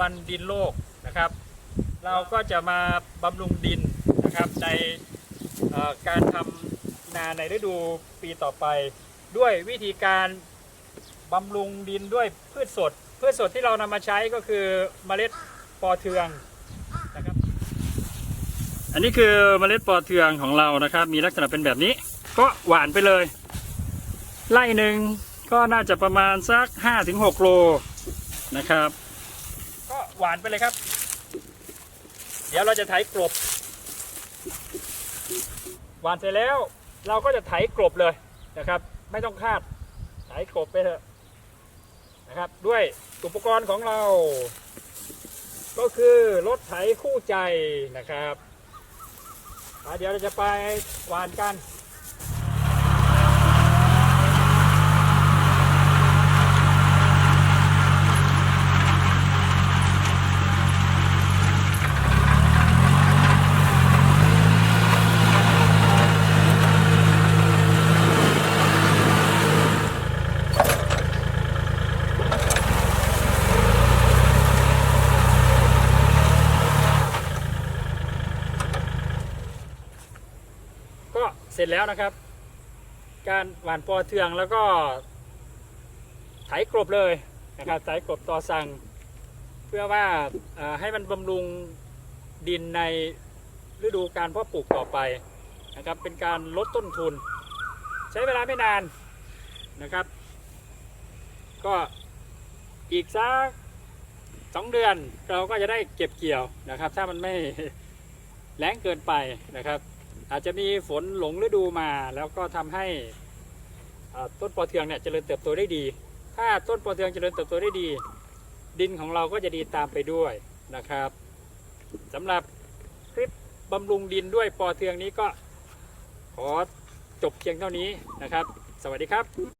วันดินโลกนะครับ เราก็จะมาบำรุงดินนะครับในการทำนาในฤดูปีต่อไป ด้วยวิธีการบำรุงดินด้วยพืชสด พืชสดที่เรานำมาใช้ก็คือเมล็ดปอเทืองนะครับ อันนี้คือเมล็ดปอเทืองของเรานะครับ มีลักษณะเป็นแบบนี้ ก็หวานไปเลยไร่หนึ่งก็น่าจะประมาณสัก 5-6 โลนะครับ หวานไปเลยครับ เดี๋ยวเราจะไถกลบ หวานเสร็จแล้ว เราก็จะไถกลบเลยนะครับ ไม่ต้องคาดไถกลบไปเถอะนะครับ ด้วยอุปกรณ์ของเรา ก็คือรถไถคู่ใจนะครับเดี๋ยวเราจะไปหวานกัน ก็เสร็จแล้วนะครับ การหว่านปอเทืองแล้วก็ไถกลบเลยนะครับไถกลบต่อสั่ง เพื่อว่าให้มันบำรุงดินในฤดูการเพาะปลูกต่อไปนะครับ เป็นการลดต้นทุน ใช้เวลาไม่นานนะครับ ก็อีกสักสองเดือนเราก็จะได้เก็บเกี่ยวนะครับ ถ้ามันไม่แรงเกินไปนะครับ อาจจะมีฝนหลงฤดูมา แล้วก็ทำให้ต้นปอเทืองเนี่ยเจริญเติบโตได้ดี ถ้าต้นปอเทืองเจริญเติบโตได้ดี ดินของเราก็จะดีตามไปด้วยนะครับสำหรับคลิปบำรุงดินด้วยปอเทืองนี้ก็ขอจบเพียงเท่านี้นะครับ สวัสดีครับ